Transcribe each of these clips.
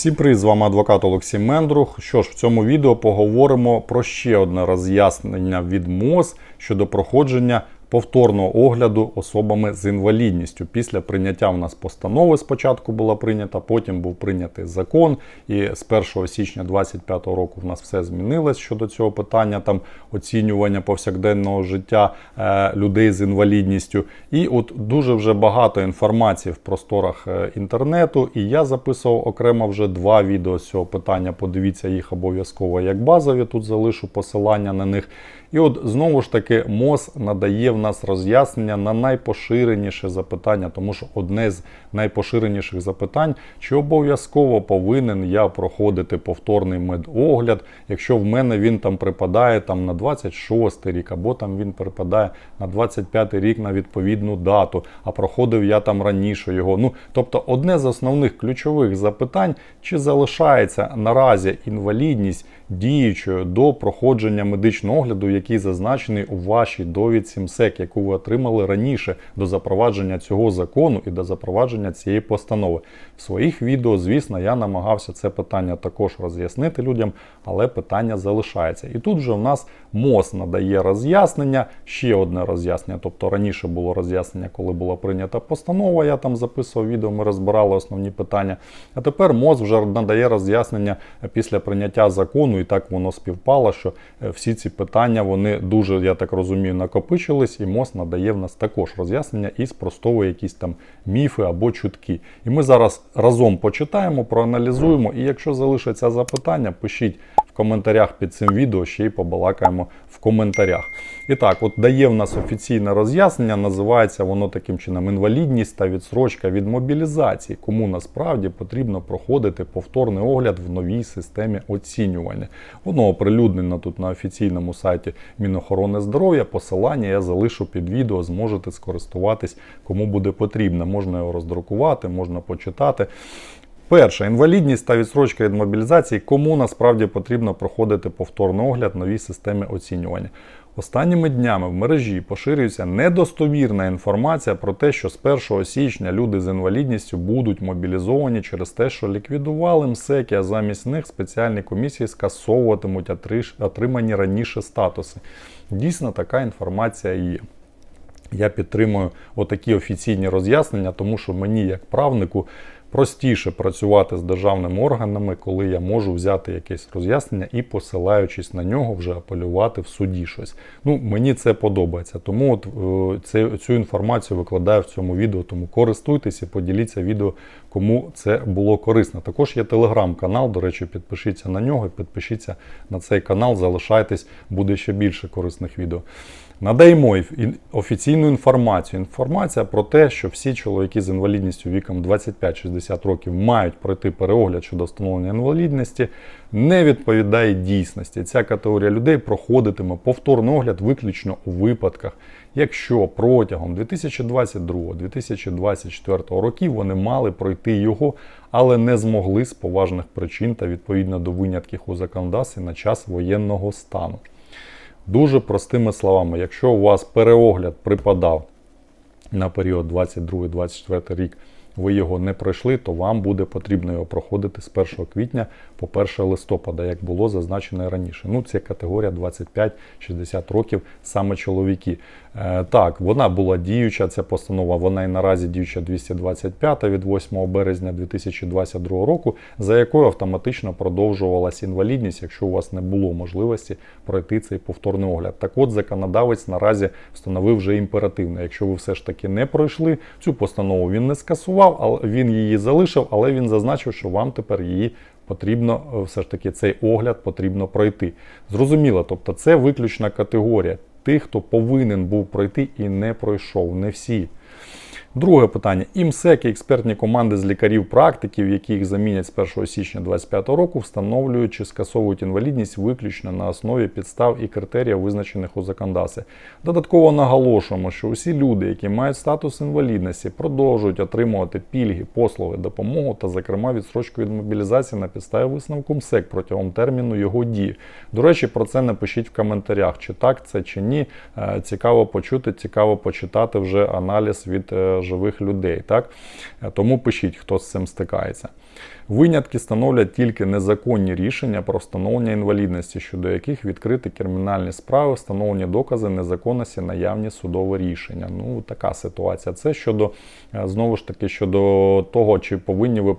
Всім привіт, з вами адвокат Олексій Мендрух. Що ж, в цьому відео поговоримо про ще одне роз'яснення від МОЗ щодо проходження повторного огляду особами з інвалідністю. Після прийняття в нас постанови спочатку була прийнята, потім був прийнятий закон. І з 1 січня 2025 року в нас все змінилось щодо цього питання там оцінювання повсякденного життя е, людей з інвалідністю. І от дуже вже багато інформації в просторах е, інтернету. І я записував окремо вже два відео з цього питання. Подивіться їх обов'язково як базові. Тут залишу посилання на них. І от знову ж таки МОЗ надає в нас роз'яснення на найпоширеніше запитання, тому що одне з найпоширеніших запитань, чи обов'язково повинен я проходити повторний медогляд, якщо в мене він там припадає там на 26 рік, або там він припадає на 25 рік на відповідну дату, а проходив я там раніше його. Ну тобто, одне з основних ключових запитань, чи залишається наразі інвалідність діючою до проходження медичного огляду, який зазначений у вашій довідці МСЕК, яку ви отримали раніше до запровадження цього закону і до запровадження цієї постанови. В своїх відео, звісно, я намагався це питання також роз'яснити людям, але питання залишається. І тут вже в нас МОЗ надає роз'яснення, ще одне роз'яснення. Тобто раніше було роз'яснення, коли була прийнята постанова. Я там записував відео, ми розбирали основні питання. А тепер МОЗ вже надає роз'яснення після прийняття закону, і так воно співпало, що е, всі ці питання вони дуже, я так розумію, накопичились, і МОЗ надає в нас також роз'яснення і спростовує якісь там міфи або чутки. І ми зараз разом почитаємо, проаналізуємо. І якщо залишаться запитання, пишіть в коментарях під цим відео, ще й побалакаємо в коментарях. І так, от дає в нас офіційне роз'яснення, називається воно таким чином інвалідність та відсрочка від мобілізації, кому насправді потрібно проходити повторний огляд в новій системі оцінювання. Воно оприлюднено тут на офіційному сайті Мінохорони здоров'я. Посилання я залишу під відео, зможете скористуватись, кому буде потрібно. Можна його роздрукувати, можна почитати. Перше, інвалідність та відсрочка від мобілізації, кому насправді потрібно проходити повторний огляд новій системі оцінювання. Останніми днями в мережі поширюється недостовірна інформація про те, що з 1 січня люди з інвалідністю будуть мобілізовані через те, що ліквідували МСЕКи, а замість них спеціальні комісії скасовуватимуть отримані раніше статуси. Дійсно, така інформація є. Я підтримую отакі офіційні роз'яснення, тому що мені, як правнику, простіше працювати з державними органами, коли я можу взяти якесь роз'яснення і, посилаючись на нього, вже апелювати в суді щось. Ну, Мені це подобається. Тому от е, це, цю інформацію викладаю в цьому відео. Тому користуйтесь і поділіться відео, кому це було корисно. Також є телеграм-канал, до речі, підпишіться на нього підпишіться на цей канал, залишайтесь, буде ще більше корисних відео. Надаємо офіційну інформацію. Інформація про те, що всі чоловіки з інвалідністю віком 25-60 років мають пройти переогляд щодо встановлення інвалідності, не відповідає дійсності. Ця категорія людей проходитиме повторний огляд виключно у випадках, якщо протягом 2022-2024 років вони мали пройти його, але не змогли з поважних причин та відповідно до винятків у законодавстві на час воєнного стану. Дуже простими словами, якщо у вас переогляд припадав на період 22-24 рік, ви його не пройшли, то вам буде потрібно його проходити з 1 квітня по 1 листопада, як було зазначено раніше. Ну, це категорія 25-60 років, саме чоловіки. Е, так, вона була діюча, ця постанова, вона і наразі діюча 225 від 8 березня 2022 року, за якою автоматично продовжувалася інвалідність, якщо у вас не було можливості пройти цей повторний огляд. Так от законодавець наразі встановив вже імперативно. Якщо ви все ж таки не пройшли, цю постанову він не скасував, але він її залишив, але він зазначив, що вам тепер її потрібно е, все ж таки цей огляд потрібно пройти. Зрозуміло, тобто це виключна категорія тих, хто повинен був пройти і не пройшов. Не всі. Друге питання. ІМСЕК і експертні команди з лікарів-практиків, які їх замінять з 1 січня 2025 року, встановлюють чи скасовують інвалідність виключно на основі підстав і критеріїв, визначених у законодавстві. Додатково наголошуємо, що усі люди, які мають статус інвалідності, продовжують отримувати пільги, послуги, допомогу та, зокрема, відстрочку від мобілізації на підставі висновку МСЕК протягом терміну його дії. До речі, про це напишіть в коментарях, чи так це чи ні. Е, цікаво почути, цікаво почитати вже аналіз від. Живих людей. Так? Е, Тому пишіть, хто з цим стикається. Винятки становлять тільки незаконні рішення про встановлення інвалідності, щодо яких відкриті кримінальні справи, встановлені докази незаконності, наявні судове рішення. Ну така ситуація. Це щодо е, знову ж таки щодо того, чи повинні ви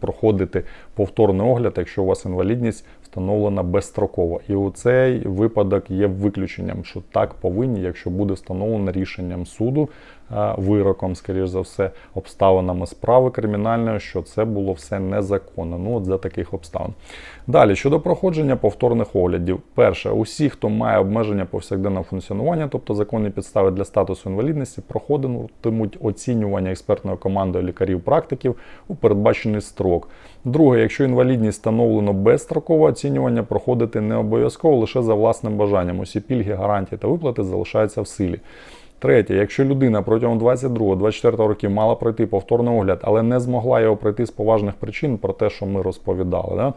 проходити повторний огляд, якщо у вас інвалідність встановлена безстроково. І у цей випадок є виключенням, що так повинні, якщо буде встановлено рішенням суду, е, вироком, скоріш за все, обставинами справи кримінальної, що це було все незаконно. Ну, от за таких обставин. Далі, щодо проходження повторних оглядів. Перше, усі, хто має обмеження повсякденного функціонування, тобто законні підстави для статусу інвалідності, проходитимуть оцінювання експертною командою лікарів-практиків у передбачений строк. Друге, якщо інвалідність встановлено безстрокове оцінювання, проходити не обов'язково лише за власним бажанням. Усі пільги, гарантії та виплати залишаються в силі. Третє, якщо людина протягом 22-24 років мала пройти повторний огляд, але не змогла його пройти з поважних причин про те, що ми розповідали, да?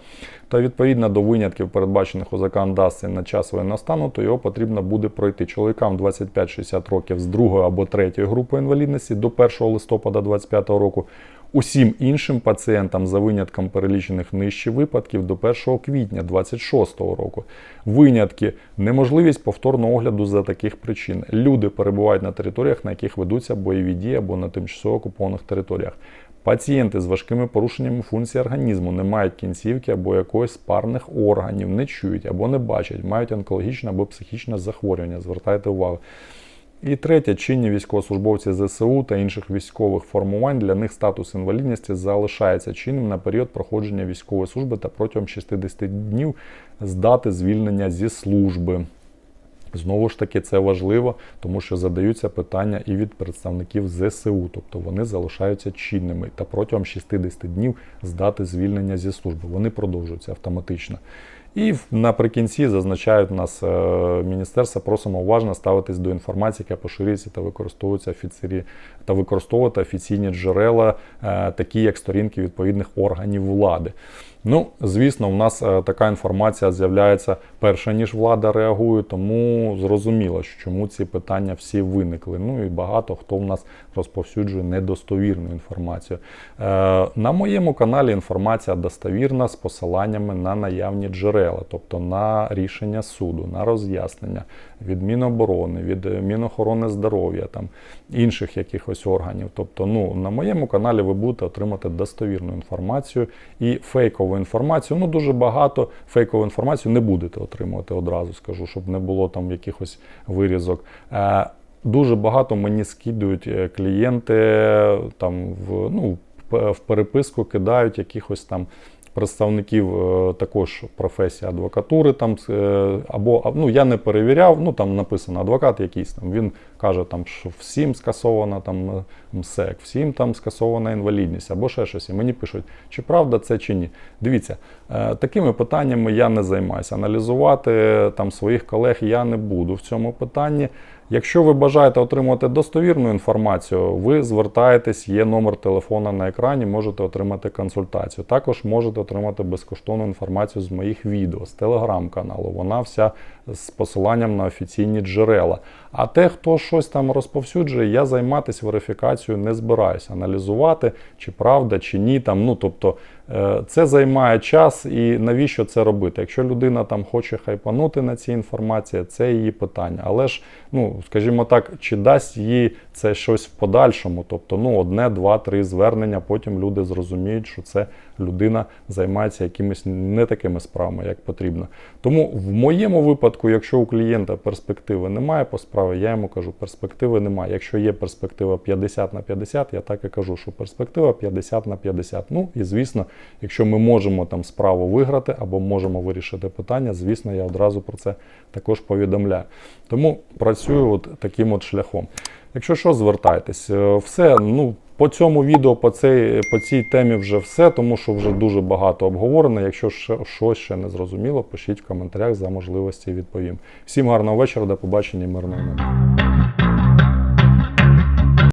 то відповідно до винятків, передбачених у законодавстві на час воєнного стану, то його потрібно буде пройти чоловікам 25-60 років з другої або третьої групи інвалідності до 1 листопада 2025 року. Усім іншим пацієнтам за винятком перелічених нижче випадків до 1 квітня 2026 року. Винятки неможливість повторного огляду за таких причин. Люди перебувають на територіях, на яких ведуться бойові дії або на тимчасово окупованих територіях. Пацієнти з важкими порушеннями функцій організму не мають кінцівки або якогось з парних органів, не чують або не бачать, мають онкологічне або психічне захворювання. Звертайте увагу. І третє, чинні військовослужбовці ЗСУ та інших військових формувань для них статус інвалідності залишається чинним на період проходження військової служби та протягом 60 днів з дати звільнення зі служби. Знову ж таки, це важливо, тому що задаються питання і від представників ЗСУ, тобто вони залишаються чинними та протягом 60 днів з дати звільнення зі служби. Вони продовжуються автоматично. І наприкінці зазначають нас е, міністерство, просимо уважно ставитись до інформації, яка поширюється та використовується офіцері та використовувати офіційні джерела, е, такі як сторінки відповідних органів влади. Ну, звісно, в нас е, така інформація з'являється перше, ніж влада реагує, тому зрозуміло, чому ці питання всі виникли. Ну і багато хто в нас розповсюджує недостовірну інформацію. На моєму каналі інформація достовірна з посиланнями на наявні джерела, тобто на рішення суду, на роз'яснення від Міноборони, від е, Мінохорони здоров'я, там інших якихось органів. Тобто, ну на моєму каналі ви будете отримати достовірну інформацію і фейкову інформацію. Ну дуже багато фейкову інформацію не будете отримувати одразу, скажу, щоб не було там якихось вирізок. Е, Дуже багато мені скидують е, клієнти там в ну в переписку кидають якихось там представників е, також професії адвокатури, там е, або ну я не перевіряв. Ну там написано адвокат якийсь там. Він каже, там що всім скасована там е, МСЕК, всім там скасована інвалідність або ще щось. І мені пишуть, чи правда це чи ні. Дивіться, е, такими питаннями я не займаюся. Аналізувати е, там своїх колег я не буду в цьому питанні. Якщо ви бажаєте отримати достовірну інформацію, ви звертаєтесь, є номер телефона на екрані, можете отримати консультацію. Також можете отримати безкоштовну інформацію з моїх відео, з телеграм-каналу. Вона вся з посиланням на офіційні джерела. А те, хто щось там розповсюджує, я займатися верифікацією не збираюся, аналізувати, чи правда, чи ні. Там, ну, тобто, це займає час і навіщо це робити? Якщо людина там хоче хайпанути на цій інформації, це її питання. Але ж, ну, скажімо так, чи дасть їй це щось в подальшому? Тобто, ну, одне, два, три звернення, потім люди зрозуміють, що це людина займається якимись не такими справами, як потрібно. Тому в моєму випадку, якщо у клієнта перспективи немає по справі, я йому кажу, перспективи немає. Якщо є перспектива 50 на 50, я так і кажу, що перспектива 50 на 50. Ну і звісно, якщо ми можемо там справу виграти або можемо вирішити питання, звісно, я одразу про це також повідомляю. Тому працюю от таким от шляхом. Якщо що, звертайтесь. Е, Все, ну. По цьому відео, по цій, по цій темі вже все, тому що вже дуже багато обговорено. Якщо щось ще не зрозуміло, пишіть в коментарях за можливості відповім. Всім гарного вечора, до побачення мирного неба.